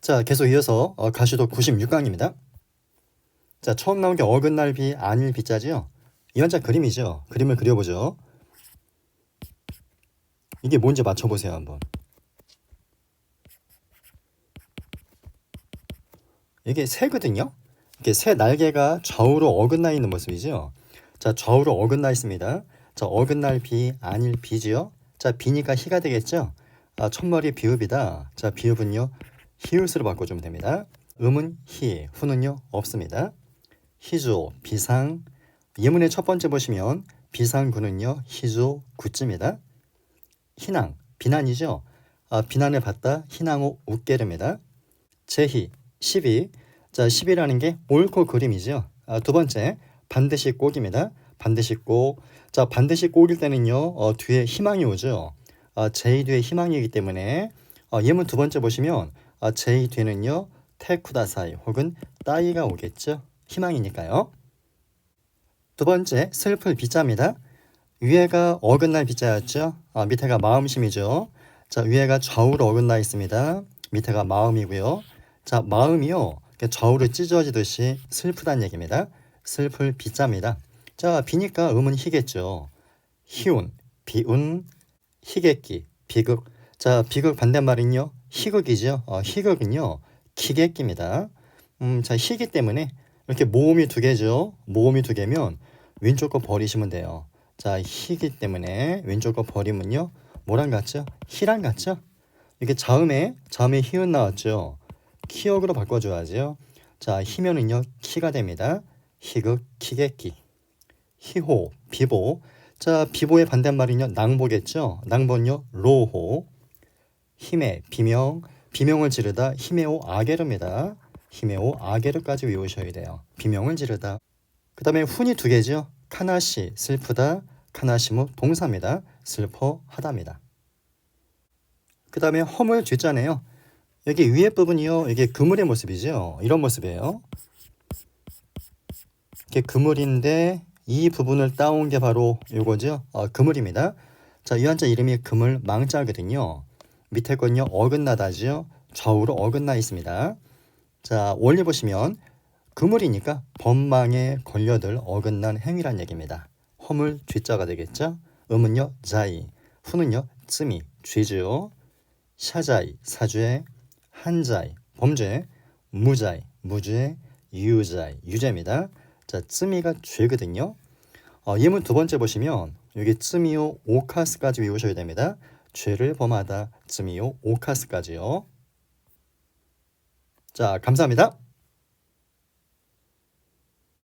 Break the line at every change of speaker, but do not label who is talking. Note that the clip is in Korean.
자, 계속 이어서 어, 가시도 96강입니다. 자, 처음 나온 게 어긋날 비, 안일 비자지요. 이 한자 그림이죠. 그림을 그려보죠. 이게 뭔지 맞춰보세요, 한번. 이게 새거든요. 이게 새 날개가 좌우로 어긋나 있는 모습이죠. 자, 좌우로 어긋나 있습니다. 자, 어긋날 비, 아닐 비지요. 자, 비니까 희가 되겠죠. 아, 첫머리 비읍이다. 자, 비읍은요. 히읗으로 바꿔주면 됩니다. 음은 히, 후는요. 없습니다. 희조, 비상. 예문의 첫 번째 보시면 비상구는요. 희조, 굿즈입니다. 희낭, 비난이죠. 아, 비난을 받다 희낭호 웃게됩니다. 제희, 시비. 자, 시비라는 게 옳고 그림이죠. 아, 두 번째, 반드시 꼭입니다. 반드시 꼭. 자, 반드시 꼭일 때는요, 어, 뒤에 희망이 오죠. 아, 제이 뒤에 희망이기 때문에 어, 예문 두 번째 보시면 아, 제이 뒤에는요, 테쿠다사이 혹은 따이가 오겠죠. 희망이니까요. 두 번째, 슬플 비자입니다. 위에가 어긋날 비자였죠. 아, 밑에가 마음심이죠. 자, 위에가 좌우로 어긋나 있습니다. 밑에가 마음이고요. 자, 마음이요. 좌우로 찢어지듯이 슬프단 얘기입니다. 슬플 비자입니다. 자, 비니까 음은 희겠죠. 희운, 비운, 희객기, 비극. 자, 비극 반대말은요. 희극이죠. 어, 희극은요. 기객기입니다. 음, 자, 희기 때문에 이렇게 모음이 두 개죠. 모음이 두 개면 왼쪽 거 버리시면 돼요. 자, 희기 때문에 왼쪽 거 버리면요. 뭐랑 같죠? 희랑 같죠? 이게 자음에 자음에 희은 나왔죠. 키역으로 바꿔줘야죠. 자, 희면은요. 키가 됩니다. 희극, 키객기. 희호, 비보. 자, 비보의 반대말은요. 낭보겠죠. 낭보는요. 로호. 힘의 비명. 비명을 지르다 히메오 아게르입니다. 히메오 아게르까지 외우셔야 돼요. 비명을 지르다. 그 다음에 훈이 두 개죠. 카나시 슬프다. 카나시무 동사입니다. 슬퍼하다입니다. 그 다음에 허물 뒤자네요. 여기 위에 부분이요. 이게 그물의 모습이죠. 이런 모습이에요. 이게 그물인데 이 부분을 따온 게 바로 요거죠. 어, 그물입니다. 자, 이 한자 이름이 그물 망자거든요. 밑에 건요 어긋나다지요. 좌우로 어긋나 있습니다. 자, 원리 보시면 그물이니까 법망에 걸려들 어긋난 행위란 얘기입니다. 허물 쥐자가 되겠죠. 음은요 자이, 후는요 쯤이 쥐죠. 샤자이 사죄, 한자이 범죄, 무자이 무죄, 유자이 유죄입니다. 자, 쯤이가 죄거든요. 어, 예문 두 번째 보시면 여기 쯤이요 오카스까지 외우셔야 됩니다. 죄를 범하다 쯤이요 오카스까지요. 자, 감사합니다.